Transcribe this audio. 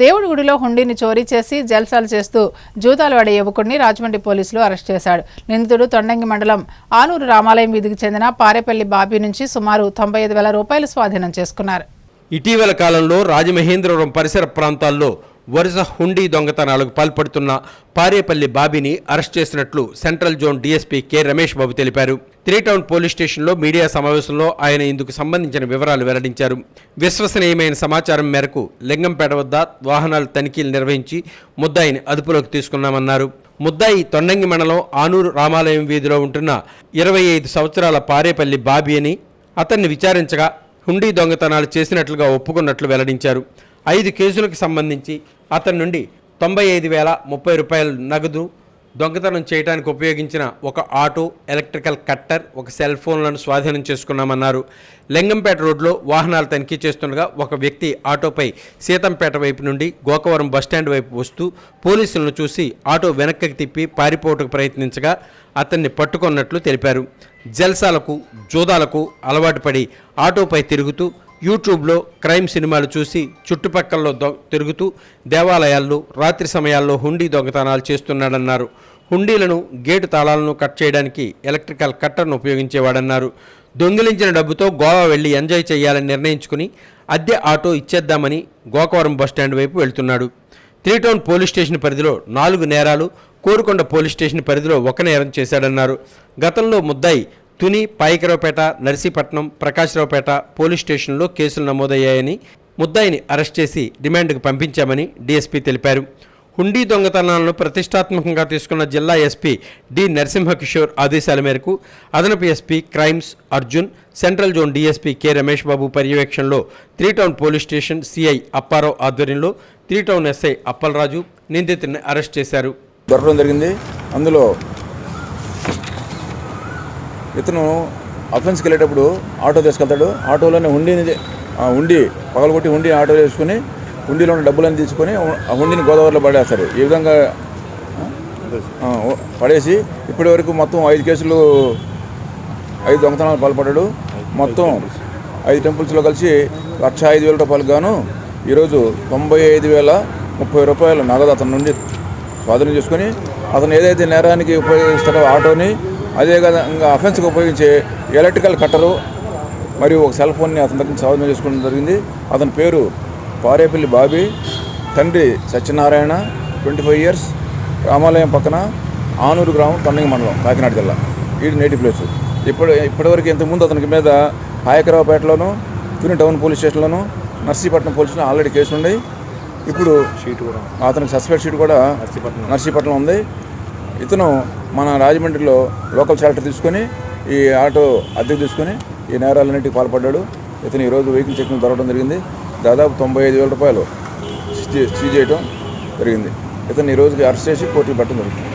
దేవుడి గుడిలో హుండీని చోరీ చేసి జల్సాలు చేస్తూ జూతాలు వాడే యువకుడిని రాజమండ్రి పోలీసులు అరెస్ట్ చేశాడు. నిందితుడు తొండంగి మండలం ఆనూరు రామాలయం వీధికి చెందిన పారేపల్లి బాబీ నుంచి సుమారు తొంభై ఐదు వేల రూపాయలు స్వాధీనం చేసుకున్నారు. ఇటీవల కాలంలో రాజమహేంద్రవరం పరిసర ప్రాంతాల్లో వరుస హుండీ దొంగతనాలకు పాల్పడుతున్న పారేపల్లి బాబీని అరెస్ట్ చేసినట్లు central zone DSP K Ramesh Babu తెలిపారు. త్రీటౌన్ పోలీస్ స్టేషన్లో మీడియా సమావేశంలో ఆయన ఇందుకు సంబంధించిన వివరాలు వెల్లడించారు. విశ్వసనీయమైన సమాచారం మేరకు లింగంపేట వద్ద వాహనాల తనిఖీలు నిర్వహించి ముద్దాయిని అదుపులోకి తీసుకున్నామన్నారు. ముద్దాయి తొండంగి మండలం ఆనూరు రామాలయం వీధిలో ఉంటున్న ఇరవై ఐదు సంవత్సరాల పారేపల్లి బాబీ అని అతన్ని విచారించగా హుండీ దొంగతనాలు చేసినట్లుగా ఒప్పుకున్నట్లు వెల్లడించారు. ఐదు కేసులకు సంబంధించి అతని నుండి తొంభై ఐదు వేల ముప్పై రూపాయల నగదు దొంగతనం చేయడానికి ఉపయోగించిన ఒక ఆటో ఎలక్ట్రికల్ కట్టర్ ఒక సెల్ ఫోన్లను స్వాధీనం చేసుకున్నామన్నారు. లింగంపేట రోడ్లో వాహనాలు తనిఖీ చేస్తుండగా ఒక వ్యక్తి ఆటోపై సీతంపేట వైపు నుండి గోకవరం బస్టాండ్ వైపు వస్తూ పోలీసులను చూసి ఆటో వెనక్కి తిప్పి పారిపోవటకు ప్రయత్నించగా అతన్ని పట్టుకున్నట్లు తెలిపారు. జల్సాలకు జూదాలకు అలవాటు పడి ఆటోపై తిరుగుతూ యూట్యూబ్లో క్రైమ్ సినిమాలు చూసి చుట్టుపక్కల దొ తిరుగుతూ దేవాలయాల్లో రాత్రి సమయాల్లో హుండీ దొంగతనాలు చేస్తున్నాడన్నారు. హుండీలను గేటు తాళాలను కట్ చేయడానికి ఎలక్ట్రికల్ కట్టర్ను ఉపయోగించేవాడన్నారు. దొంగిలించిన డబ్బుతో గోవా వెళ్ళి ఎంజాయ్ చేయాలని నిర్ణయించుకుని అద్దె ఆటో ఇచ్చేద్దామని గోకవరం బస్టాండ్ వైపు వెళ్తున్నాడు. త్రీ టౌన్ పోలీస్ స్టేషన్ పరిధిలో నాలుగు నేరాలు కోరుకొండ పోలీస్ స్టేషన్ పరిధిలో ఒక నేరం చేశాడన్నారు. గతంలో ముద్దాయి తుని పాయికరావుపేట నర్సీపట్నం ప్రకాశ్రావుపేట పోలీస్ స్టేషన్లో కేసులు నమోదయ్యాయని ముద్దాయిని అరెస్ట్ చేసి రిమాండ్కు పంపించామని డీఎస్పీ తెలిపారు. హుండీ దొంగతనాలను ప్రతిష్టాత్మకంగా తీసుకున్న జిల్లా ఎస్పీ డి. నరసింహకిషోర్ ఆదేశాల మేరకు అదనపు SP crimes Arjun central zone DSP K. Ramesh Babu పర్యవేక్షణలో three town police station CI Apparao ఆధ్వర్యంలో త్రీ టౌన్ ఎస్ఐ అప్పలరాజు నిందితుడిని అరెస్ట్ చేశారు. దొరకడం జరిగింది. అందులో ఇతను అఫెన్స్కి వెళ్ళేటప్పుడు ఆటో తీసుకెళ్తాడు. ఆటోలోనే ఉండిని ఉండి పగలగొట్టి ఉండి ఆటో వేసుకుని హుండీలో ఉన్న డబ్బులను తీసుకొని ఆ హుండీని గోదావరిలో పడేస్తారు ఈ విధంగా పడేసి ఇప్పటి వరకు మొత్తం ఐదు కేసులు ఐదు దొంగతనాలు పాల్పడ్డాడు. మొత్తం ఐదు టెంపుల్స్లో కలిసి లక్ష ఐదు వేల రూపాయలకు గాను ఈరోజు తొంభై ఐదు వేల ముప్పై రూపాయలు నగదు అతని నుండి స్వాధీనం చేసుకొని అతను ఏదైతే నేరానికి ఉపయోగిస్తాడో ఆటోని అదే విధంగా అఫెన్స్కి ఉపయోగించే ఎలక్ట్రికల్ కట్టరు మరియు ఒక సెల్ ఫోన్ని అతని దగ్గర స్వాధీనం చేసుకోవడం జరిగింది. అతని పేరు పారేపల్లి బాబీ తండ్రి సత్యనారాయణ ట్వంటీ ఫైవ్ ఇయర్స్ రామాలయం పక్కన ఆనూరు గ్రామం తొండంగి మండలం కాకినాడ జిల్లా. ఈ నేటివ్ ప్లేస్ ఇప్పుడు ఇప్పటివరకు ఇంతకుముందు అతనికి మీద హాయకరావుపేటలోను తుని టౌన్ పోలీస్ స్టేషన్లోను నర్సీపట్నం పోలీస్ స్టేషన్ ఆల్రెడీ కేసులు ఉన్నాయి ఇప్పుడు షీట్ కూడా. అతనికి సస్పెక్ట్ షీట్ కూడా నర్సీపట్నం. ఉంది. ఇతను మన రాజమండ్రిలో లోకల్ షెల్టర్ తీసుకొని ఈ ఆటో అద్దెకు తీసుకొని ఈ నేరాలన్నింటికి పాల్పడ్డాడు. ఇతను ఈరోజు వెహికల్ చెక్కింగ్ దొరకడం జరిగింది. దాదాపు తొంభై ఐదు వేల రూపాయలు సీజ్ చేయడం జరిగింది. ఇతను ఈ రోజుకి అరెస్ట్ చేసి కోర్టుకు పెట్టడం జరుగుతుంది.